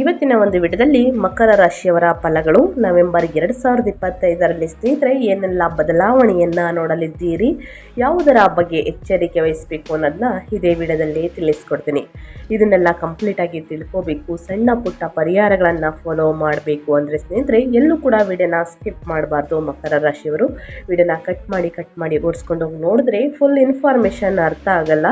ಇವತ್ತಿನ ಒಂದು ವಿಡಿಯೋದಲ್ಲಿ ಮಕರ ರಾಶಿಯವರ ಫಲಗಳು. ನವೆಂಬರ್ ಎರಡು ಸಾವಿರದ ಇಪ್ಪತ್ತೈದರಲ್ಲಿ ಸ್ನೇಹಿತರೆ, ಏನೆಲ್ಲ ಬದಲಾವಣೆಯನ್ನು ನೋಡಲಿದ್ದೀರಿ? ಯಾವುದರ ಬಗ್ಗೆ ಎಚ್ಚರಿಕೆ ವಹಿಸಬೇಕು ಅನ್ನೋದನ್ನ ಇದೇ ವಿಡಿಯೋದಲ್ಲಿ ತಿಳಿಸ್ಕೊಡ್ತೀನಿ. ಇದನ್ನೆಲ್ಲ ಕಂಪ್ಲೀಟಾಗಿ ತಿಳ್ಕೋಬೇಕು. ಸಣ್ಣ ಪುಟ್ಟ ಪರಿಹಾರಗಳನ್ನು ಫಾಲೋ ಮಾಡಬೇಕು ಅಂದರೆ ಸ್ನೇಹಿತರೆ, ಎಲ್ಲೂ ಕೂಡ ವಿಡಿಯೋನ ಸ್ಕಿಪ್ ಮಾಡಬಾರ್ದು ಮಕರ ರಾಶಿಯವರು. ವಿಡಿಯೋನ ಕಟ್ ಮಾಡಿ ಕಟ್ ಮಾಡಿ ಓಡಿಸ್ಕೊಂಡು ಹೋಗಿ ನೋಡಿದ್ರೆ ಫುಲ್ ಇನ್ಫಾರ್ಮೇಷನ್ ಅರ್ಥ ಆಗಲ್ಲ.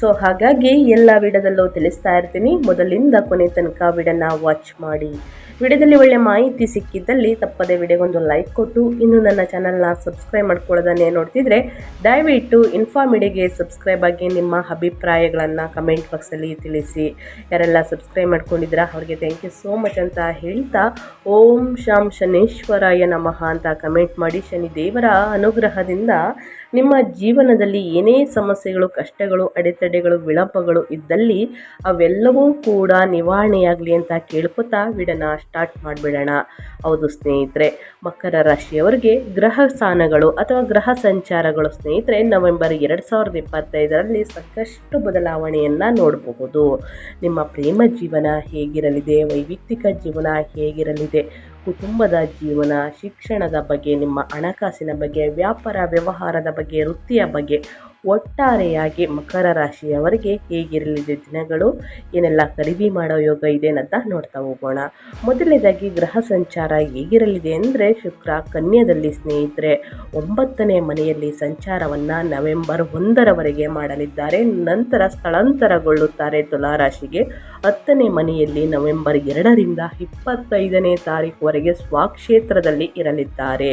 ಸೊ ಹಾಗಾಗಿ ಎಲ್ಲ ವಿಡಿಯೋದಲ್ಲೂ ತಿಳಿಸ್ತಾ ಇರ್ತೀನಿ. ಮೊದಲಿಂದ ಕೊನೆ ತನಕ ವಿಡಿಯೋನ ವಾಚ್ ಮಾಡಿ. ವಿಡಿಯೋದಲ್ಲಿ ಒಳ್ಳೆ ಮಾಹಿತಿ ಸಿಕ್ಕಿದ್ದಲ್ಲಿ ತಪ್ಪದೆ ವಿಡಿಯೋಗೊಂದು ಲೈಕ್ ಕೊಟ್ಟು ಇನ್ನು ನನ್ನ ಚಾನಲ್ನ ಸಬ್ಸ್ಕ್ರೈಬ್ ಮಾಡ್ಕೊಳ್ಳೋದನ್ನೇ ನೋಡ್ತಿದ್ರೆ ದಯವಿಟ್ಟು ಇನ್ಫಾರ್ಮಿಡಿಗೆ ಸಬ್ಸ್ಕ್ರೈಬ್ ಆಗಿ ನಿಮ್ಮ ಅಭಿಪ್ರಾಯಗಳನ್ನು ಕಮೆಂಟ್ ಬಾಕ್ಸಲ್ಲಿ ತಿಳಿಸಿ. ಯಾರೆಲ್ಲ ಸಬ್ಸ್ಕ್ರೈಬ್ ಮಾಡ್ಕೊಂಡಿದ್ದೀರಾ ಅವ್ರಿಗೆ ಥ್ಯಾಂಕ್ ಯು ಸೋ ಮಚ್ ಅಂತ ಹೇಳ್ತಾ ಓಂ ಶಾಂ ಶನೇಶ್ವರಾಯ ನಮಃ ಅಂತ ಕಮೆಂಟ್ ಮಾಡಿ ಶನಿ ದೇವರ ಅನುಗ್ರಹದಿಂದ ನಿಮ್ಮ ಜೀವನದಲ್ಲಿ ಏನೇ ಸಮಸ್ಯೆಗಳು, ಕಷ್ಟಗಳು, ಅಡೆತಡೆಗಳು, ವಿಳಂಬಗಳು ಇದ್ದಲ್ಲಿ ಅವೆಲ್ಲವೂ ಕೂಡ ನಿವಾರಣೆಯಾಗಲಿ ಅಂತ ಕೇಳ್ಕೊತಾ ವಿಡನ ಸ್ಟಾರ್ಟ್ ಮಾಡಿಬಿಡೋಣ. ಹೌದು ಸ್ನೇಹಿತರೆ, ಮಕರ ರಾಶಿಯವರಿಗೆ ಗ್ರಹ ಸ್ಥಾನಗಳು ಅಥವಾ ಗ್ರಹ ಸಂಚಾರಗಳು ಸ್ನೇಹಿತರೆ, ನವೆಂಬರ್ ಎರಡು ಸಾವಿರದ ಇಪ್ಪತ್ತೈದರಲ್ಲಿ ಸಾಕಷ್ಟು ಬದಲಾವಣೆಯನ್ನು ನೋಡಬಹುದು. ನಿಮ್ಮ ಪ್ರೇಮ ಜೀವನ ಹೇಗಿರಲಿದೆ? ವೈಯಕ್ತಿಕ ಜೀವನ ಹೇಗಿರಲಿದೆ? ಕುಟುಂಬದ ಜೀವನ, ಶಿಕ್ಷಣದ ಬಗ್ಗೆ, ನಿಮ್ಮ ಹಣಕಾಸಿನ ಬಗ್ಗೆ, ವ್ಯಾಪಾರ, ವ್ಯವಹಾರದ ಬಗ್ಗೆ, ವೃತ್ತಿಯ ಬಗ್ಗೆ ಒಟ್ಟಾರೆಯಾಗಿ ಮಕರ ರಾಶಿಯವರಿಗೆ ಹೇಗಿರಲಿದೆ ದಿನಗಳು, ಏನೆಲ್ಲ ಖರೀದಿ ಮಾಡೋ ಯೋಗ ಇದೆ ಅಂತ ನೋಡ್ತಾ ಹೋಗೋಣ. ಮೊದಲನೇದಾಗಿ ಗ್ರಹ ಸಂಚಾರ ಹೇಗಿರಲಿದೆ ಅಂದರೆ ಶುಕ್ರ ಕನ್ಯದಲ್ಲಿ ಸ್ನೇಹಿತರೆ, ಒಂಬತ್ತನೇ ಮನೆಯಲ್ಲಿ ಸಂಚಾರವನ್ನು ನವೆಂಬರ್ ಒಂದರವರೆಗೆ ಮಾಡಲಿದ್ದಾರೆ. ನಂತರ ಸ್ಥಳಾಂತರಗೊಳ್ಳುತ್ತಾರೆ ತುಲಾರಾಶಿಗೆ ಹತ್ತನೇ ಮನೆಯಲ್ಲಿ ನವೆಂಬರ್ ಎರಡರಿಂದ ಇಪ್ಪತ್ತೈದನೇ ತಾರೀಕುವರೆಗೆ ಸ್ವಕ್ಷೇತ್ರದಲ್ಲಿ ಇರಲಿದ್ದಾರೆ.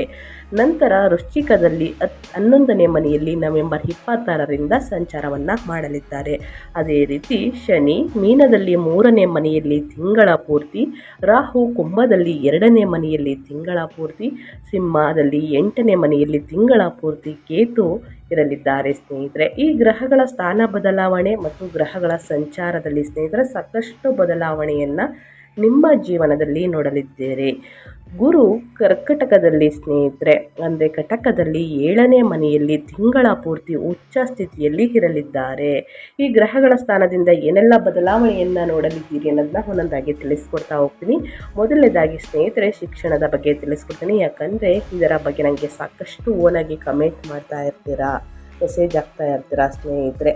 ನಂತರ ವೃಶ್ಚಿಕದಲ್ಲಿ ಹತ್, ಹನ್ನೊಂದನೇ ಮನೆಯಲ್ಲಿ ನವೆಂಬರ್ ಇಪ್ಪತ್ತಾರರಿಂದ ಸಂಚಾರವನ್ನು ಮಾಡಲಿದ್ದಾರೆ. ಅದೇ ರೀತಿ ಶನಿ ಮೀನದಲ್ಲಿ ಮೂರನೇ ಮನೆಯಲ್ಲಿ ತಿಂಗಳ ಪೂರ್ತಿ, ರಾಹು ಕುಂಭದಲ್ಲಿ ಎರಡನೇ ಮನೆಯಲ್ಲಿ ತಿಂಗಳ ಪೂರ್ತಿ, ಸಿಂಹದಲ್ಲಿ ಎಂಟನೇ ಮನೆಯಲ್ಲಿ ತಿಂಗಳ ಪೂರ್ತಿ ಕೇತು ಇರಲಿದ್ದಾರೆ ಸ್ನೇಹಿತರೆ. ಈ ಗ್ರಹಗಳ ಸ್ಥಾನ ಬದಲಾವಣೆ ಮತ್ತು ಗ್ರಹಗಳ ಸಂಚಾರದಲ್ಲಿ ಸ್ನೇಹಿತರೆ, ಸಾಕಷ್ಟು ಬದಲಾವಣೆಯನ್ನು ನಿಮ್ಮ ಜೀವನದಲ್ಲಿ ನೋಡಲಿದ್ದೀರಿ. ಗುರು ಕರ್ಕಟಕದಲ್ಲಿ ಸ್ನೇಹಿತರೆ, ಅಂದರೆ ಕಟಕದಲ್ಲಿ ಏಳನೇ ಮನೆಯಲ್ಲಿ ತಿಂಗಳ ಪೂರ್ತಿ ಉಚ್ಚ ಸ್ಥಿತಿಯಲ್ಲಿ ಇರಲಿದ್ದಾರೆ. ಈ ಗ್ರಹಗಳ ಸ್ಥಾನದಿಂದ ಏನೆಲ್ಲ ಬದಲಾವಣೆಯನ್ನು ನೋಡಲಿದ್ದೀರಿ ಅನ್ನೋದನ್ನ ಒಂದೊಂದಾಗಿ ತಿಳಿಸ್ಕೊಡ್ತಾ ಹೋಗ್ತೀನಿ. ಮೊದಲನೇದಾಗಿ ಸ್ನೇಹಿತರೆ, ಶಿಕ್ಷಣದ ಬಗ್ಗೆ ತಿಳಿಸ್ಕೊಡ್ತೀನಿ. ಯಾಕಂದರೆ ಇದರ ಬಗ್ಗೆ ನನಗೆ ಸಾಕಷ್ಟು ಓನಾಗಿ ಕಮೆಂಟ್ ಮಾಡ್ತಾ ಇರ್ತೀರಾ ಮೆಸೇಜ್ ಆಗ್ತಾ ಇರ್ತೀರಾ ಸ್ನೇಹಿತರೆ.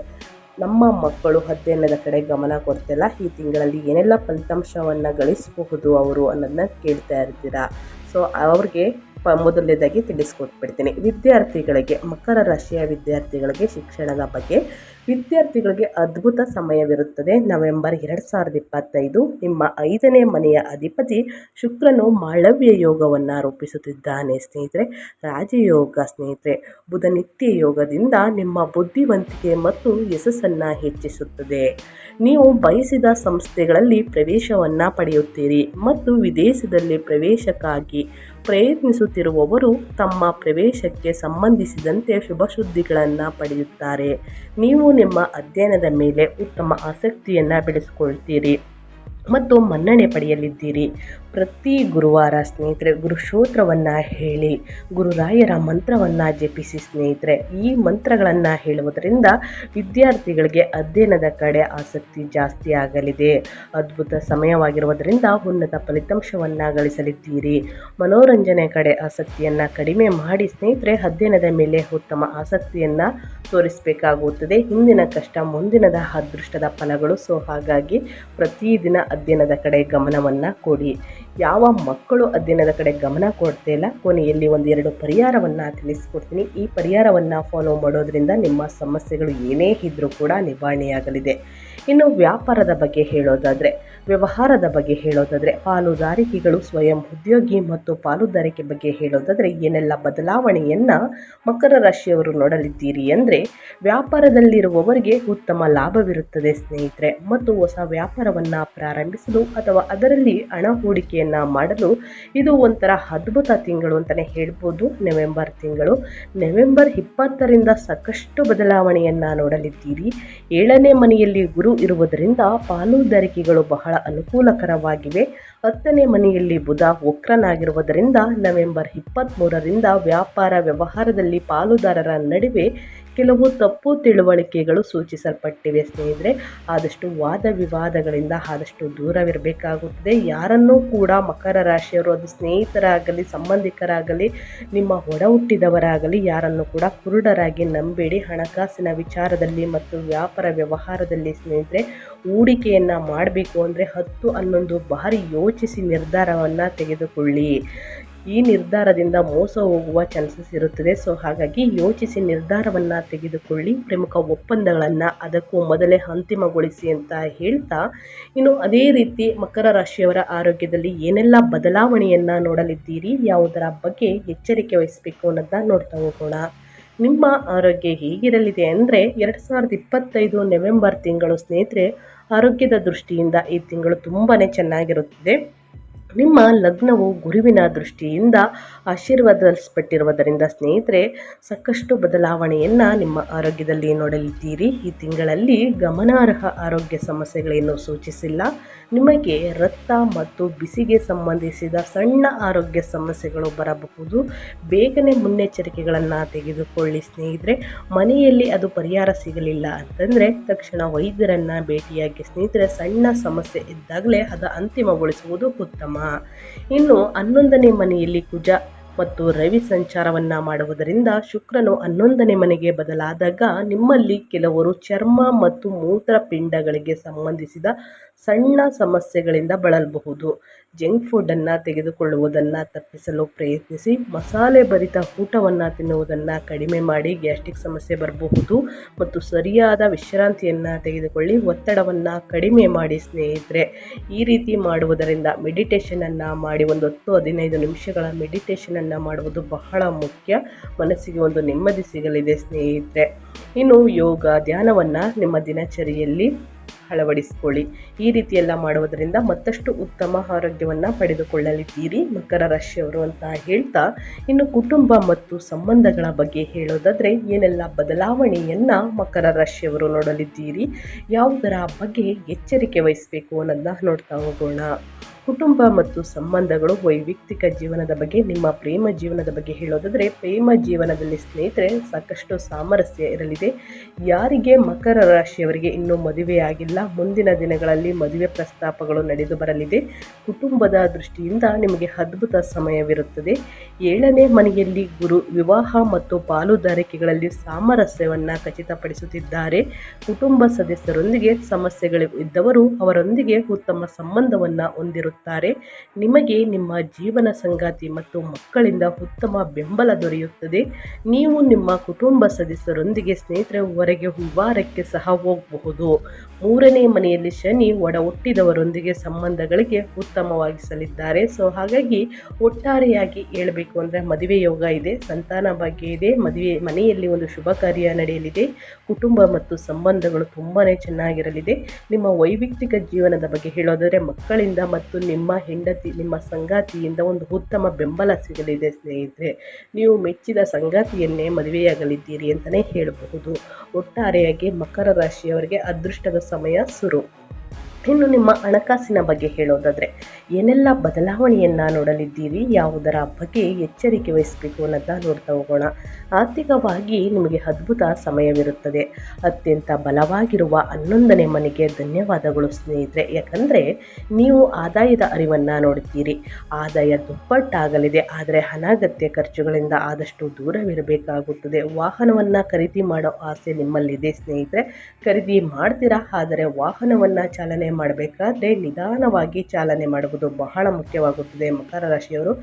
ನಮ್ಮ ಮಕ್ಕಳು ಅಧ್ಯಯನದ ಕಡೆ ಗಮನ ಕೊಡ್ತಿಲ್ಲ. ಈ ತಿಂಗಳಲ್ಲಿ ಏನೆಲ್ಲ ಫಲಿತಾಂಶವನ್ನು ಗಳಿಸಬಹುದು ಅವರು ಅನ್ನೋದನ್ನ ಕೇಳ್ತಾ ಇರ್ತೀರಾ. ಸೊ ಅವ್ರಿಗೆ ಮೊದಲನೇದಾಗಿ ತಿಳಿಸ್ಕೊಟ್ಬಿಡ್ತೀನಿ. ವಿದ್ಯಾರ್ಥಿಗಳಿಗೆ, ಮಕರ ರಾಶಿಯ ವಿದ್ಯಾರ್ಥಿಗಳಿಗೆ ಶಿಕ್ಷಣದ ಬಗ್ಗೆ. ವಿದ್ಯಾರ್ಥಿಗಳಿಗೆ ಅದ್ಭುತ ಸಮಯವಿರುತ್ತದೆ. ನವೆಂಬರ್ ಎರಡು ಸಾವಿರದ ಇಪ್ಪತ್ತೈದು, ನಿಮ್ಮ ಐದನೇ ಮನೆಯ ಅಧಿಪತಿ ಶುಕ್ರನು ಮಾಳವ್ಯ ಯೋಗವನ್ನು ರೂಪಿಸುತ್ತಿದ್ದಾನೆ ಸ್ನೇಹಿತರೆ. ರಾಜಯೋಗ ಸ್ನೇಹಿತರೆ, ಬುಧನಿತ್ಯ ಯೋಗದಿಂದ ನಿಮ್ಮ ಬುದ್ಧಿವಂತಿಕೆ ಮತ್ತು ಯಶಸ್ಸನ್ನು ಹೆಚ್ಚಿಸುತ್ತದೆ. ನೀವು ಬಯಸಿದ ಸಂಸ್ಥೆಗಳಲ್ಲಿ ಪ್ರವೇಶವನ್ನು ಪಡೆಯುತ್ತೀರಿ ಮತ್ತು ವಿದೇಶದಲ್ಲಿ ಪ್ರವೇಶಕ್ಕಾಗಿ ಪ್ರಯತ್ನಿಸುತ್ತಿರುವವರು ತಮ್ಮ ಪ್ರವೇಶಕ್ಕೆ ಸಂಬಂಧಿಸಿದಂತೆ ಶುಭ ಸುದ್ದಿಗಳನ್ನು ಪಡೆಯುತ್ತಾರೆ. ನೀವು ನಿಮ್ಮ ಅಧ್ಯಯನದ ಮೇಲೆ ಉತ್ತಮ ಆಸಕ್ತಿಯನ್ನು ಬೆಳೆಸಿಕೊಳ್ತೀರಿ. ಮತ್ತು ಮನ್ನಣೆ ಪಡೆಯಲಿದ್ದೀರಿ. ಪ್ರತಿ ಗುರುವಾರ ಸ್ನೇಹಿತರೆ ಗುರುಶೋತ್ರವನ್ನು ಹೇಳಿ, ಗುರುರಾಯರ ಮಂತ್ರವನ್ನು ಜಪಿಸಿ ಸ್ನೇಹಿತರೆ. ಈ ಮಂತ್ರಗಳನ್ನು ಹೇಳುವುದರಿಂದ ವಿದ್ಯಾರ್ಥಿಗಳಿಗೆ ಅಧ್ಯಯನದ ಕಡೆ ಆಸಕ್ತಿ ಜಾಸ್ತಿ ಆಗಲಿದೆ. ಅದ್ಭುತ ಸಮಯವಾಗಿರುವುದರಿಂದ ಉನ್ನತ ಫಲಿತಾಂಶವನ್ನು ಗಳಿಸಲಿದ್ದೀರಿ. ಮನೋರಂಜನೆ ಕಡೆ ಆಸಕ್ತಿಯನ್ನು ಕಡಿಮೆ ಮಾಡಿ ಸ್ನೇಹಿತರೆ, ಅಧ್ಯಯನದ ಮೇಲೆ ಉತ್ತಮ ಆಸಕ್ತಿಯನ್ನು ತೋರಿಸಬೇಕಾಗುತ್ತದೆ. ಹಿಂದಿನ ಕಷ್ಟ, ಮುಂದಿನದ ಅದೃಷ್ಟದ ಫಲಗಳು. ಸೊ, ಹಾಗಾಗಿ ಪ್ರತಿದಿನ ಅಧ್ಯಯನದ ಕಡೆ ಗಮನವನ್ನು ಕೊಡಿ. ಯಾವ ಮಕ್ಕಳು ಅಧ್ಯಯನದ ಕಡೆ ಗಮನ ಕೊಡ್ತಾ ಇಲ್ಲ? ಕೊನೆಯಲ್ಲಿ ಒಂದೆರಡು ಪರಿಹಾರವನ್ನು ತಿಳಿಸ್ಕೊಡ್ತೀನಿ. ಈ ಪರಿಹಾರವನ್ನು ಫಾಲೋ ಮಾಡೋದ್ರಿಂದ ನಿಮ್ಮ ಸಮಸ್ಯೆಗಳು ಏನೇ ಇದ್ದರೂ ಕೂಡ ನಿವಾರಣೆಯಾಗಲಿದೆ. ಇನ್ನು ವ್ಯಾಪಾರದ ಬಗ್ಗೆ ಹೇಳೋದಾದರೆ, ವ್ಯವಹಾರದ ಬಗ್ಗೆ ಹೇಳೋದಾದರೆ, ಪಾಲುದಾರಿಕೆಗಳು ಸ್ವಯಂ ಉದ್ಯೋಗಿ ಮತ್ತು ಪಾಲುದಾರಿಕೆ ಬಗ್ಗೆ ಹೇಳೋದಾದರೆ ಏನೆಲ್ಲ ಬದಲಾವಣೆಯನ್ನು ಮಕರ ರಾಶಿಯವರು ನೋಡಲಿದ್ದೀರಿ ಅಂದರೆ, ವ್ಯಾಪಾರದಲ್ಲಿರುವವರಿಗೆ ಉತ್ತಮ ಲಾಭವಿರುತ್ತದೆ ಸ್ನೇಹಿತರೆ ಮತ್ತು ಹೊಸ ವ್ಯಾಪಾರವನ್ನು ಪ್ರಾರಂಭಿಸಲು ಅಥವಾ ಅದರಲ್ಲಿ ಹಣ ಹೂಡಿಕೆಯನ್ನು ಮಾಡಲು ಇದು ಒಂಥರ ಅದ್ಭುತ ತಿಂಗಳು ಅಂತಲೇ ಹೇಳ್ಬೋದು. ನವೆಂಬರ್ ತಿಂಗಳು, ನವೆಂಬರ್ ಇಪ್ಪತ್ತರಿಂದ ಸಾಕಷ್ಟು ಬದಲಾವಣೆಯನ್ನು ನೋಡಲಿದ್ದೀರಿ. ಏಳನೇ ಮನೆಯಲ್ಲಿ ಗುರು ಇರುವುದರಿಂದ ಪಾಲುದಾರಿಕೆಗಳು ಬಹಳ ಅನುಕೂಲಕರವಾಗಿವೆ. ಹತ್ತನೇ ಮನೆಯಲ್ಲಿ ಬುಧ ವಕ್ರನಾಗಿರುವುದರಿಂದ ನವೆಂಬರ್ ಇಪ್ಪತ್ತ್ಮೂರರಿಂದ ವ್ಯಾಪಾರ ವ್ಯವಹಾರದಲ್ಲಿ ಪಾಲುದಾರರ ನಡುವೆ ಕೆಲವು ತಪ್ಪು ತಿಳುವಳಿಕೆಗಳು ಸೂಚಿಸಲ್ಪಟ್ಟಿವೆ ಸ್ನೇಹಿತರೆ. ಆದಷ್ಟು ವಾದ ವಿವಾದಗಳಿಂದ ಆದಷ್ಟು ದೂರವಿರಬೇಕಾಗುತ್ತದೆ. ಯಾರನ್ನೂ ಕೂಡ ಮಕರ ರಾಶಿಯವರು, ಅದು ಸ್ನೇಹಿತರಾಗಲಿ, ಸಂಬಂಧಿಕರಾಗಲಿ, ನಿಮ್ಮ ಒಡ ಹುಟ್ಟಿದವರಾಗಲಿ ಯಾರನ್ನು ಕೂಡ ಕುರುಡರಾಗಿ ನಂಬಿಡಿ. ಹಣಕಾಸಿನ ವಿಚಾರದಲ್ಲಿ ಮತ್ತು ವ್ಯಾಪಾರ ವ್ಯವಹಾರದಲ್ಲಿ ಸ್ನೇಹಿತರೆ, ಹೂಡಿಕೆಯನ್ನು ಮಾಡಬೇಕು ಅಂದರೆ ಹತ್ತು ಹನ್ನೊಂದು ಬಾರಿ ಯೋಚಿಸಿ ನಿರ್ಧಾರವನ್ನು ತೆಗೆದುಕೊಳ್ಳಿ. ಈ ನಿರ್ಧಾರದಿಂದ ಮೋಸ ಹೋಗುವ ಚಾನ್ಸಸ್ ಇರುತ್ತದೆ. ಸೊ, ಹಾಗಾಗಿ ಯೋಚಿಸಿ ನಿರ್ಧಾರವನ್ನು ತೆಗೆದುಕೊಳ್ಳಿ. ಪ್ರಮುಖ ಒಪ್ಪಂದಗಳನ್ನು ಅದಕ್ಕೂ ಮೊದಲೇ ಅಂತಿಮಗೊಳಿಸಿ ಅಂತ ಹೇಳ್ತಾ, ಇನ್ನು ಅದೇ ರೀತಿ ಮಕರ ರಾಶಿಯವರ ಆರೋಗ್ಯದಲ್ಲಿ ಏನೆಲ್ಲ ಬದಲಾವಣೆಯನ್ನು ನೋಡಲಿದ್ದೀರಿ, ಯಾವುದರ ಬಗ್ಗೆ ಎಚ್ಚರಿಕೆ ವಹಿಸಬೇಕು ಅನ್ನೋದನ್ನ ನೋಡ್ತಾ ಹೋಗೋಣ. ನಿಮ್ಮ ಆರೋಗ್ಯ ಹೇಗಿರಲಿದೆ ಅಂದರೆ, ಎರಡು ಸಾವಿರದ ಇಪ್ಪತ್ತೈದು ನವೆಂಬರ್ ತಿಂಗಳು ಸ್ನೇಹಿತರೆ, ಆರೋಗ್ಯದ ದೃಷ್ಟಿಯಿಂದ ಈ ತಿಂಗಳು ತುಂಬಾ ಚೆನ್ನಾಗಿರುತ್ತದೆ. ನಿಮ್ಮ ಲಗ್ನವು ಗುರುವಿನ ದೃಷ್ಟಿಯಿಂದ ಆಶೀರ್ವಾದಿಸಲ್ಪಟ್ಟಿರುವುದರಿಂದ ಸ್ನೇಹಿತರೆ, ಸಾಕಷ್ಟು ಬದಲಾವಣೆಯನ್ನು ನಿಮ್ಮ ಆರೋಗ್ಯದಲ್ಲಿ ನೋಡಲಿದ್ದೀರಿ. ಈ ತಿಂಗಳಲ್ಲಿ ಗಮನಾರ್ಹ ಆರೋಗ್ಯ ಸಮಸ್ಯೆಗಳೇನು ಸೂಚಿಸಿಲ್ಲ. ನಿಮಗೆ ರಕ್ತ ಮತ್ತು ಬಿಸಿಗೆ ಸಂಬಂಧಿಸಿದ ಸಣ್ಣ ಆರೋಗ್ಯ ಸಮಸ್ಯೆಗಳು ಬರಬಹುದು. ಬೇಗನೆ ಮುನ್ನೆಚ್ಚರಿಕೆಗಳನ್ನು ತೆಗೆದುಕೊಳ್ಳಿ ಸ್ನೇಹಿತರೆ. ಮನೆಯಲ್ಲಿ ಅದು ಪರಿಹಾರ ಸಿಗಲಿಲ್ಲ ಅಂತಂದರೆ ತಕ್ಷಣ ವೈದ್ಯರನ್ನು ಭೇಟಿಯಾಗಿ ಸ್ನೇಹಿತರೆ, ಸಣ್ಣ ಸಮಸ್ಯೆ ಇದ್ದಾಗಲೇ ಅದು ಅಂತಿಮಗೊಳಿಸುವುದು ಉತ್ತಮ. ಇನ್ನು ಹನ್ನೊಂದನೇ ಮನೆಯಲ್ಲಿ ಕುಜ ಮತ್ತು ರವಿ ಸಂಚಾರವನ್ನು ಮಾಡುವುದರಿಂದ ಶುಕ್ರನು ಹನ್ನೊಂದನೇ ಮನೆಗೆ ಬದಲಾದಾಗ ನಿಮ್ಮಲ್ಲಿ ಕೆಲವರು ಚರ್ಮ ಮತ್ತು ಮೂತ್ರಪಿಂಡಗಳಿಗೆ ಸಂಬಂಧಿಸಿದ ಸಣ್ಣ ಸಮಸ್ಯೆಗಳಿಂದ ಬಳಲಬಹುದು. ಜಂಕ್ ಫುಡ್ಡನ್ನು ತೆಗೆದುಕೊಳ್ಳುವುದನ್ನು ತಪ್ಪಿಸಲು ಪ್ರಯತ್ನಿಸಿ, ಮಸಾಲೆ ಭರಿತ ಊಟವನ್ನು ತಿನ್ನುವುದನ್ನು ಕಡಿಮೆ ಮಾಡಿ ಗ್ಯಾಸ್ಟ್ರಿಕ್ ಸಮಸ್ಯೆ ಬರಬಹುದು ಮತ್ತು ಸರಿಯಾದ ವಿಶ್ರಾಂತಿಯನ್ನು ತೆಗೆದುಕೊಳ್ಳಿ, ಒತ್ತಡವನ್ನು ಕಡಿಮೆ ಮಾಡಿ ಸ್ನೇಹಿತರೆ. ಈ ರೀತಿ ಮಾಡುವುದರಿಂದ ಮೆಡಿಟೇಷನನ್ನು ಮಾಡಿ ಒಂದು ಹತ್ತು ಹದಿನೈದು ನಿಮಿಷಗಳ ಮೆಡಿಟೇಷನನ್ನು ಮಾಡುವುದು ಬಹಳ ಮುಖ್ಯ. ಮನಸ್ಸಿಗೆ ಒಂದು ನೆಮ್ಮದಿ ಸಿಗಲಿದೆ ಸ್ನೇಹಿತರೆ. ಇನ್ನು ಯೋಗ, ಧ್ಯಾನವನ್ನು ನಿಮ್ಮ ದಿನಚರಿಯಲ್ಲಿ ಅಳವಡಿಸಿಕೊಳ್ಳಿ. ಈ ರೀತಿಯೆಲ್ಲ ಮಾಡುವುದರಿಂದ ಮತ್ತಷ್ಟು ಉತ್ತಮ ಆರೋಗ್ಯವನ್ನು ಪಡೆದುಕೊಳ್ಳಲಿದ್ದೀರಿ. ಮಕರ ರಾಶಿಯವರು ಅಂತ ಹೇಳ್ತಾ, ಇನ್ನು ಕುಟುಂಬ ಮತ್ತು ಸಂಬಂಧಗಳ ಬಗ್ಗೆ ಹೇಳೋದಾದರೆ ಏನೆಲ್ಲ ಬದಲಾವಣೆಯನ್ನು ಮಕರ ರಾಶಿಯವರು ನೋಡಲಿದ್ದೀರಿ? ಯಾವುದರ ಬಗ್ಗೆ ಎಚ್ಚರಿಕೆ ವಹಿಸಬೇಕು ಅನ್ನೋದನ್ನ ನೋಡ್ತಾ ಹೋಗೋಣ. ಕುಟುಂಬ ಮತ್ತು ಸಂಬಂಧಗಳು ವೈಯಕ್ತಿಕ ಜೀವನದ ಬಗ್ಗೆ, ನಿಮ್ಮ ಪ್ರೇಮ ಜೀವನದ ಬಗ್ಗೆ ಹೇಳೋದಾದರೆ, ಪ್ರೇಮ ಜೀವನದಲ್ಲಿ ಸ್ನೇಹಿತರೆ, ಸಾಕಷ್ಟು ಸಾಮರಸ್ಯ ಇರಲಿದೆ. ಯಾರಿಗೆ ಮಕರ ರಾಶಿಯವರಿಗೆ ಇನ್ನೂ ಮದುವೆಯಾಗಿಲ್ಲ ಮುಂದಿನ ದಿನಗಳಲ್ಲಿ ಮದುವೆ ಪ್ರಸ್ತಾಪಗಳು ನಡೆದು ಬರಲಿದೆ. ಕುಟುಂಬದ ದೃಷ್ಟಿಯಿಂದ ನಿಮಗೆ ಅದ್ಭುತ ಸಮಯವಿರುತ್ತದೆ. ಏಳನೇ ಮನೆಯಲ್ಲಿ ಗುರು ವಿವಾಹ ಮತ್ತು ಪಾಲುದಾರಿಕೆಗಳಲ್ಲಿ ಸಾಮರಸ್ಯವನ್ನು ಖಚಿತಪಡಿಸುತ್ತಿದ್ದಾರೆ. ಕುಟುಂಬ ಸದಸ್ಯರೊಂದಿಗೆ ಸಮಸ್ಯೆಗಳು ಇದ್ದವರು ಅವರೊಂದಿಗೆ ಉತ್ತಮ ಸಂಬಂಧವನ್ನು ಹೊಂದಿರುತ್ತಾರೆ ನಿಮಗೆ ನಿಮ್ಮ ಜೀವನ ಸಂಗಾತಿ ಮತ್ತು ಮಕ್ಕಳಿಂದ ಉತ್ತಮ ಬೆಂಬಲ ದೊರೆಯುತ್ತದೆ. ನೀವು ನಿಮ್ಮ ಕುಟುಂಬ ಸದಸ್ಯರೊಂದಿಗೆ ಸ್ನೇಹಿತರ ಹೊರಗೆ ಹೂವಾರಕ್ಕೆ ಸಹ ಹೋಗಬಹುದು. ಮೂರನೇ ಮನೆಯಲ್ಲಿ ಶನಿ ಒಡ ಹುಟ್ಟಿದವರೊಂದಿಗೆ ಸಂಬಂಧಗಳಿಗೆ ಉತ್ತಮವಾಗಿಸಲಿದ್ದಾರೆ ಸೊ ಹಾಗಾಗಿ ಒಟ್ಟಾರೆಯಾಗಿ ಹೇಳಬೇಕು ಅಂದರೆ ಮದುವೆ ಯೋಗ ಇದೆ, ಸಂತಾನ ಭಾಗ್ಯ ಇದೆ, ಮದುವೆ, ಮನೆಯಲ್ಲಿ ಒಂದು ಶುಭ ಕಾರ್ಯ ನಡೆಯಲಿದೆ. ಕುಟುಂಬ ಮತ್ತು ಸಂಬಂಧಗಳು ತುಂಬಾ ಚೆನ್ನಾಗಿರಲಿದೆ. ನಿಮ್ಮ ವೈಯಕ್ತಿಕ ಜೀವನದ ಬಗ್ಗೆ ಹೇಳೋದಾದರೆ ಮಕ್ಕಳಿಂದ ಮತ್ತು ನಿಮ್ಮ ಹೆಂಡತಿ, ನಿಮ್ಮ ಸಂಗಾತಿಯಿಂದ ಒಂದು ಉತ್ತಮ ಬೆಂಬಲ ಸಿಗಲಿದೆ ಸ್ನೇಹಿತರೆ. ನೀವು ಮೆಚ್ಚಿದ ಸಂಗಾತಿಯನ್ನೇ ಮದುವೆಯಾಗಲಿದ್ದೀರಿ ಅಂತಲೇ ಹೇಳಬಹುದು. ಒಟ್ಟಾರೆಯಾಗಿ ಮಕರ ರಾಶಿಯವರಿಗೆ ಅದೃಷ್ಟದ ಸಮಯ ಶುರು. ಇನ್ನು ನಿಮ್ಮ ಹಣಕಾಸಿನ ಬಗ್ಗೆ ಹೇಳೋದಾದರೆ, ಏನೆಲ್ಲ ಬದಲಾವಣೆಯನ್ನು ನೋಡಲಿದ್ದೀರಿ? ಯಾವುದರ ಬಗ್ಗೆ ಎಚ್ಚರಿಕೆ ವಹಿಸಬೇಕು ಅನ್ನೋದನ್ನ ನೋಡ್ತಾ ಹೋಗೋಣ. ಆರ್ಥಿಕವಾಗಿ ನಿಮಗೆ ಅದ್ಭುತ ಸಮಯವಿರುತ್ತದೆ. ಅತ್ಯಂತ ಬಲವಾಗಿರುವ ಹನ್ನೊಂದನೇ ಮನೆಗೆ ಧನ್ಯವಾದಗಳು ಸ್ನೇಹಿತರೆ. ಯಾಕಂದರೆ, ನೀವು ಆದಾಯದ ಅರಿವನ್ನು ನೋಡುತ್ತೀರಿ ಆದಾಯ ದುಪ್ಪಟ್ಟಾಗಲಿದೆ. ಆದರೆ ಅನಾಗತ್ಯ ಖರ್ಚುಗಳಿಂದ ಆದಷ್ಟು ದೂರವಿರಬೇಕಾಗುತ್ತದೆ. ವಾಹನವನ್ನು ಖರೀದಿ ಮಾಡೋ ಆಸೆ ನಿಮ್ಮಲ್ಲಿದೆ ಸ್ನೇಹಿತರೆ. ಖರೀದಿ ಮಾಡ್ತೀರಾ? ಆದರೆ ವಾಹನವನ್ನು ಚಾಲನೆ ಮಾಡಬೇಕಾದ್ರೆ ನಿಧಾನವಾಗಿ ಚಾಲನೆ ಮಾಡುವುದು ಬಹಳ ಮುಖ್ಯವಾಗುತ್ತದೆ. ಮಕರ ರಾಶಿಯವರು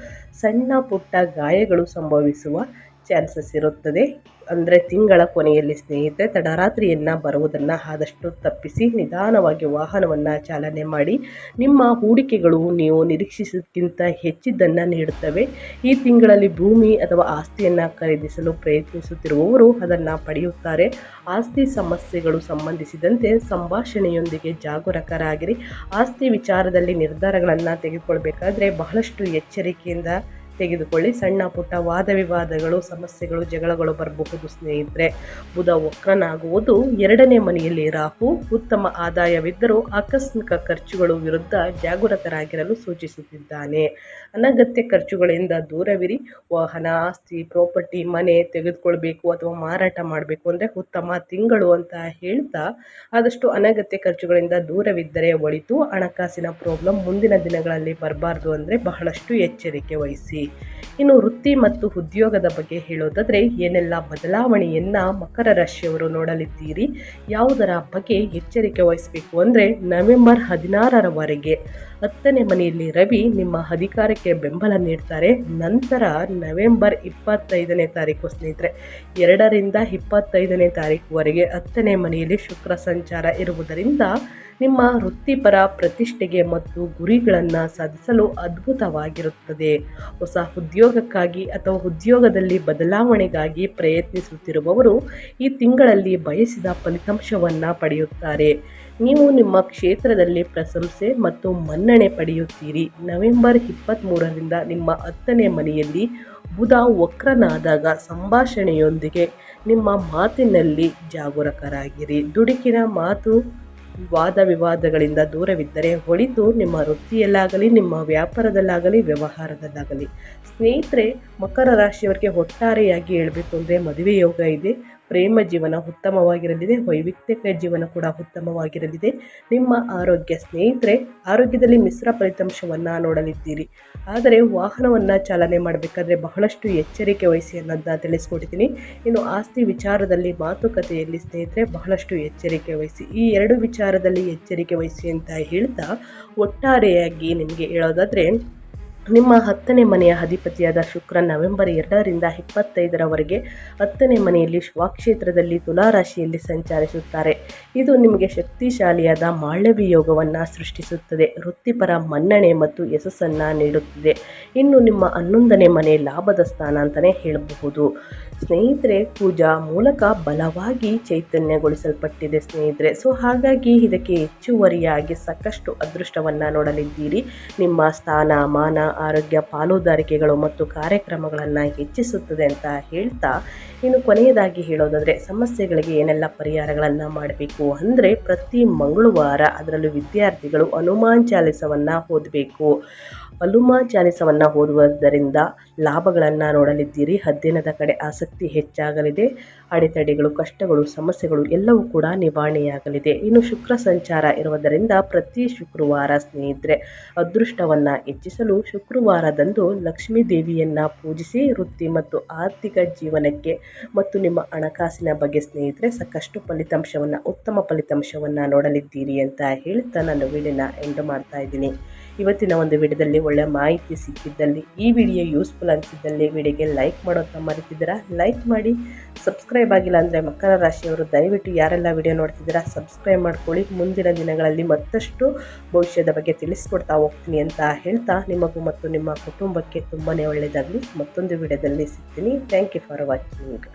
ಸಣ್ಣ ಪುಟ್ಟ ಗಾಯಗಳು ಸಂಭವಿಸುವ ಚಾನ್ಸಸ್ ಇರುತ್ತದೆ. ಅಂದರೆ ತಿಂಗಳ ಕೊನೆಯಲ್ಲಿ ಸ್ನೇಹಿತರೆ, ತಡರಾತ್ರಿಯನ್ನು ಬರುವುದನ್ನು ಆದಷ್ಟು ತಪ್ಪಿಸಿ, ನಿಧಾನವಾಗಿ ವಾಹನವನ್ನು ಚಾಲನೆ ಮಾಡಿ. ನಿಮ್ಮ ಹೂಡಿಕೆಗಳು ನೀವು ನಿರೀಕ್ಷಿಸೋದಕ್ಕಿಂತ ಹೆಚ್ಚಿದ್ದನ್ನು ನೀಡುತ್ತವೆ. ಈ ತಿಂಗಳಲ್ಲಿ ಭೂಮಿ ಅಥವಾ ಆಸ್ತಿಯನ್ನು ಖರೀದಿಸಲು ಪ್ರಯತ್ನಿಸುತ್ತಿರುವವರು ಅದನ್ನು ಪಡೆಯುತ್ತಾರೆ. ಆಸ್ತಿ ಸಮಸ್ಯೆಗಳು ಸಂಬಂಧಿಸಿದಂತೆ ಸಂಭಾಷಣೆಯೊಂದಿಗೆ ಜಾಗರೂಕರಾಗಿರಿ. ಆಸ್ತಿ ವಿಚಾರದಲ್ಲಿ ನಿರ್ಧಾರಗಳನ್ನು ತೆಗೆದುಕೊಳ್ಬೇಕಾದ್ರೆ ಬಹಳಷ್ಟು ಎಚ್ಚರಿಕೆಯಿಂದ ತೆಗೆದುಕೊಳ್ಳಿ. ಸಣ್ಣ ಪುಟ್ಟ ವಾದ ವಿವಾದಗಳು, ಸಮಸ್ಯೆಗಳು, ಜಗಳಗಳು ಬರಬಹುದು ಸ್ನೇಹಿತರೆ. ಬುಧ ವಕ್ರನಾಗುವುದು ಎರಡನೇ ಮನೆಯಲ್ಲಿ ರಾಹು. ಉತ್ತಮ ಆದಾಯವಿದ್ದರೂ ಆಕಸ್ಮಿಕ ಖರ್ಚುಗಳು ವಿರುದ್ಧ ಜಾಗೃತರಾಗಿರಲು ಸೂಚಿಸುತ್ತಿದ್ದಾನೆ. ಅನಗತ್ಯ ಖರ್ಚುಗಳಿಂದ ದೂರವಿರಿ. ವಾಹನ, ಆಸ್ತಿ, ಪ್ರಾಪರ್ಟಿ, ಮನೆ ತೆಗೆದುಕೊಳ್ಬೇಕು ಅಥವಾ ಮಾರಾಟ ಮಾಡಬೇಕು ಅಂದರೆ ಉತ್ತಮ ತಿಂಗಳು ಅಂತ ಹೇಳ್ತಾ ಆದಷ್ಟು ಅನಗತ್ಯ ಖರ್ಚುಗಳಿಂದ ದೂರವಿದ್ದರೆ ಒಳಿತು. ಹಣಕಾಸಿನ ಪ್ರಾಬ್ಲಮ್ ಮುಂದಿನ ದಿನಗಳಲ್ಲಿ ಬರಬಾರ್ದು ಅಂದರೆ ಬಹಳಷ್ಟು ಎಚ್ಚರಿಕೆ ವಹಿಸಿ. ಇನ್ನು ವೃತ್ತಿ ಮತ್ತು ಉದ್ಯೋಗದ ಬಗ್ಗೆ ಹೇಳೋದಾದರೆ ಏನೆಲ್ಲ ಬದಲಾವಣೆಯನ್ನು ಮಕರ ರಾಶಿಯವರು ನೋಡಲಿದ್ದೀರಿ? ಯಾವುದರ ಬಗ್ಗೆ ಎಚ್ಚರಿಕೆ ವಹಿಸಬೇಕು ಅಂದರೆ ನವೆಂಬರ್ ಹದಿನಾರರವರೆಗೆ ಹತ್ತನೇ ಮನೆಯಲ್ಲಿ ರವಿ ನಿಮ್ಮ ಅಧಿಕಾರಕ್ಕೆ ಬೆಂಬಲ ನೀಡ್ತಾರೆ. ನಂತರ ನವೆಂಬರ್ ಇಪ್ಪತ್ತೈದನೇ ತಾರೀಕು ಸ್ನೇಹಿತರೆ, ಎರಡರಿಂದ ಇಪ್ಪತ್ತೈದನೇ ತಾರೀಕುವರೆಗೆ ಹತ್ತನೇ ಮನೆಯಲ್ಲಿ ಶುಕ್ರ ಸಂಚಾರ ಇರುವುದರಿಂದ ನಿಮ್ಮ ವೃತ್ತಿಪರ ಪ್ರತಿಷ್ಠೆಗೆ ಮತ್ತು ಗುರಿಗಳನ್ನು ಸಾಧಿಸಲು ಅದ್ಭುತವಾಗಿರುತ್ತದೆ. ಹೊಸ ಉದ್ಯೋಗಕ್ಕಾಗಿ ಅಥವಾ ಉದ್ಯೋಗದಲ್ಲಿ ಬದಲಾವಣೆಗಾಗಿ ಪ್ರಯತ್ನಿಸುತ್ತಿರುವವರು ಈ ತಿಂಗಳಲ್ಲಿ ಬಯಸಿದ ಫಲಿತಾಂಶವನ್ನು ಪಡೆಯುತ್ತಾರೆ. ನೀವು ನಿಮ್ಮ ಕ್ಷೇತ್ರದಲ್ಲಿ ಪ್ರಶಂಸೆ ಮತ್ತು ಮನ್ನಣೆ ಪಡೆಯುತ್ತೀರಿ. ನವೆಂಬರ್ ಇಪ್ಪತ್ತ್ಮೂರರಿಂದ ನಿಮ್ಮ ಹತ್ತನೇ ಮನೆಯಲ್ಲಿ ಬುಧ ವಕ್ರನಾದಾಗ ಸಂಭಾಷಣೆಯೊಂದಿಗೆ ನಿಮ್ಮ ಮಾತಿನಲ್ಲಿ ಜಾಗರೂಕರಾಗಿರಿ. ದುಡುಕಿನ ಮಾತು ವಾದ ವಿವಾದಗಳಿಂದ ದೂರವಿದ್ದರೆ ಒಳಿತು ನಿಮ್ಮ ವೃತ್ತಿಯಲ್ಲಾಗಲಿ, ನಿಮ್ಮ ವ್ಯಾಪಾರದಲ್ಲಾಗಲಿ, ವ್ಯವಹಾರದಲ್ಲಾಗಲಿ. ಸ್ನೇಹಿತರೆ, ಮಕರ ರಾಶಿಯವರಿಗೆ ಒಟ್ಟಾರೆಯಾಗಿ ಹೇಳಬೇಕು ಅಂದರೆ ಮದುವೆ ಯೋಗ ಇದೆ. ಪ್ರೇಮ ಜೀವನ ಉತ್ತಮವಾಗಿರಲಿದೆ ವೈಯಕ್ತಿಕ ಜೀವನ ಕೂಡ ಉತ್ತಮವಾಗಿರಲಿದೆ. ನಿಮ್ಮ ಆರೋಗ್ಯ ಸ್ನೇಹಿತರೆ, ಆರೋಗ್ಯದಲ್ಲಿ ಮಿಶ್ರ ಫಲಿತಾಂಶವನ್ನು ನೋಡಲಿದ್ದೀರಿ. ಆದರೆ ವಾಹನವನ್ನು ಚಾಲನೆ ಮಾಡಬೇಕಾದ್ರೆ ಬಹಳಷ್ಟು ಎಚ್ಚರಿಕೆ ವಹಿಸಿ ಅನ್ನೋದನ್ನ ತಿಳಿಸ್ಕೊಟ್ಟಿದ್ದೀನಿ. ಇನ್ನು ಆಸ್ತಿ ವಿಚಾರದಲ್ಲಿ, ಮಾತುಕತೆಯಲ್ಲಿ ಸ್ನೇಹಿತರೆ, ಬಹಳಷ್ಟು ಎಚ್ಚರಿಕೆ ವಹಿಸಿ. ಈ ಎರಡು ವಿಚಾರದಲ್ಲಿ ಎಚ್ಚರಿಕೆ ವಹಿಸಿ ಅಂತ ಹೇಳ್ತಾ, ಒಟ್ಟಾರೆಯಾಗಿ ನಿಮಗೆ ಹೇಳೋದಾದರೆ ನಿಮ್ಮ ಹತ್ತನೇ ಮನೆಯ ಅಧಿಪತಿಯಾದ ಶುಕ್ರ ನವೆಂಬರ್ ಎರಡರಿಂದ ಇಪ್ಪತ್ತೈದರವರೆಗೆ ಹತ್ತನೇ ಮನೆಯಲ್ಲಿ ಸ್ವಕ್ಷೇತ್ರದಲ್ಲಿ ತುಲಾರಾಶಿಯಲ್ಲಿ ಸಂಚರಿಸುತ್ತಾರೆ. ಇದು ನಿಮಗೆ ಶಕ್ತಿಶಾಲಿಯಾದ ಮಾಳವಿ ಯೋಗವನ್ನು ಸೃಷ್ಟಿಸುತ್ತದೆ. ವೃತ್ತಿಪರ ಮನ್ನಣೆ ಮತ್ತು ಯಶಸ್ಸನ್ನು ನೀಡುತ್ತದೆ. ಇನ್ನು ನಿಮ್ಮ ಹನ್ನೊಂದನೇ ಮನೆ ಲಾಭದ ಸ್ಥಾನ ಅಂತಲೇ ಹೇಳಬಹುದು. ಸ್ನೇಹಿತರೆ, ಪೂಜಾ ಮೂಲಕ ಬಲವಾಗಿ ಚೈತನ್ಯಗೊಳಿಸಲ್ಪಟ್ಟಿದೆ ಸ್ನೇಹಿತರೆ. ಸೊ ಹಾಗಾಗಿ ಇದಕ್ಕೆ ಹೆಚ್ಚುವರಿಯಾಗಿ ಸಾಕಷ್ಟು ಅದೃಷ್ಟವನ್ನು ನೋಡಲಿದ್ದೀರಿ. ನಿಮ್ಮ ಸ್ಥಾನ, ಮಾನ, ಆರೋಗ್ಯ, ಪಾಲುದಾರಿಕೆಗಳು ಮತ್ತು ಕಾರ್ಯಕ್ರಮಗಳನ್ನು ಹೆಚ್ಚಿಸುತ್ತದೆ ಅಂತ ಹೇಳ್ತಾ, ಇನ್ನು ಕೊನೆಯದಾಗಿ ಹೇಳೋದಾದರೆ, ಸಮಸ್ಯೆಗಳಿಗೆ ಏನೆಲ್ಲ ಪರಿಹಾರಗಳನ್ನು ಮಾಡಬೇಕು ಅಂದರೆ ಪ್ರತಿ ಮಂಗಳವಾರ ಅದರಲ್ಲೂ ವಿದ್ಯಾರ್ಥಿಗಳು ಹನುಮಾನ್ ಚಾಲಿಸವನ್ನು ಓದಬೇಕು. ಹನುಮಾನ್ ಚಾಲಿಸವನ್ನು ಓದುವುದರಿಂದ ಲಾಭಗಳನ್ನು ನೋಡಲಿದ್ದೀರಿ. ಅಧ್ಯಯನದ ಕಡೆ ಆಸಕ್ತಿ ಹೆಚ್ಚಾಗಲಿದೆ. ಅಡೆತಡೆಗಳು, ಕಷ್ಟಗಳು, ಸಮಸ್ಯೆಗಳು ಎಲ್ಲವೂ ಕೂಡ ನಿವಾರಣೆಯಾಗಲಿದೆ. ಇನ್ನು ಶುಕ್ರ ಸಂಚಾರ ಇರುವುದರಿಂದ ಪ್ರತಿ ಶುಕ್ರವಾರ ಸ್ನೇಹಿತರೆ, ಅದೃಷ್ಟವನ್ನು ಹೆಚ್ಚಿಸಲು ಶುಕ್ರವಾರದಂದು ಲಕ್ಷ್ಮೀ ದೇವಿಯನ್ನು ಪೂಜಿಸಿ ವೃತ್ತಿ ಮತ್ತು ಆರ್ಥಿಕ ಜೀವನಕ್ಕೆ ಮತ್ತು ನಿಮ್ಮ ಹಣಕಾಸಿನ ಬಗ್ಗೆ ಸ್ನೇಹಿತರೆ ಸಾಕಷ್ಟು ಫಲಿತಾಂಶವನ್ನು, ಉತ್ತಮ ಫಲಿತಾಂಶವನ್ನು ನೋಡಲಿದ್ದೀರಿ ಅಂತ ಹೇಳ್ತಾ ನಾನು ವೀಡಿನ ಎಂಡ್ ಮಾಡ್ತಾ ಇದ್ದೀನಿ. ಇವತ್ತಿನ ಒಂದು ವಿಡಿಯೋದಲ್ಲಿ ಒಳ್ಳೆಯ ಮಾಹಿತಿ ಸಿಕ್ಕಿದ್ದಲ್ಲಿ ಈ ವಿಡಿಯೋ ಯೂಸ್ಫುಲ್ ಅನಿಸಿದ್ದಲ್ಲಿ ವಿಡಿಯೋಗೆ ಲೈಕ್ ಮಾಡೋದನ್ನ ಮರಿತಿದ್ದೀರಾ? ಲೈಕ್ ಮಾಡಿ ಸಬ್ಸ್ಕ್ರೈಬ್ ಆಗಿಲ್ಲ ಅಂದರೆ ಮಕರ ರಾಶಿಯವರು ದಯವಿಟ್ಟು ಯಾರೆಲ್ಲ ವಿಡಿಯೋ ನೋಡ್ತಿದ್ದೀರಾ ಸಬ್ಸ್ಕ್ರೈಬ್ ಮಾಡ್ಕೊಳ್ಳಿ. ಮುಂದಿನ ದಿನಗಳಲ್ಲಿ ಮತ್ತಷ್ಟು ಭವಿಷ್ಯದ ಬಗ್ಗೆ ತಿಳಿಸ್ಕೊಡ್ತಾ ಹೋಗ್ತೀನಿ ಅಂತ ಹೇಳ್ತಾ ನಿಮಗೂ ಮತ್ತು ನಿಮ್ಮ ಕುಟುಂಬಕ್ಕೆ ತುಂಬಾ ಒಳ್ಳೆಯದಾಗಲಿ. ಮತ್ತೊಂದು ವಿಡಿಯೋದಲ್ಲಿ ಸಿಗ್ತೀನಿ. Thank you for watching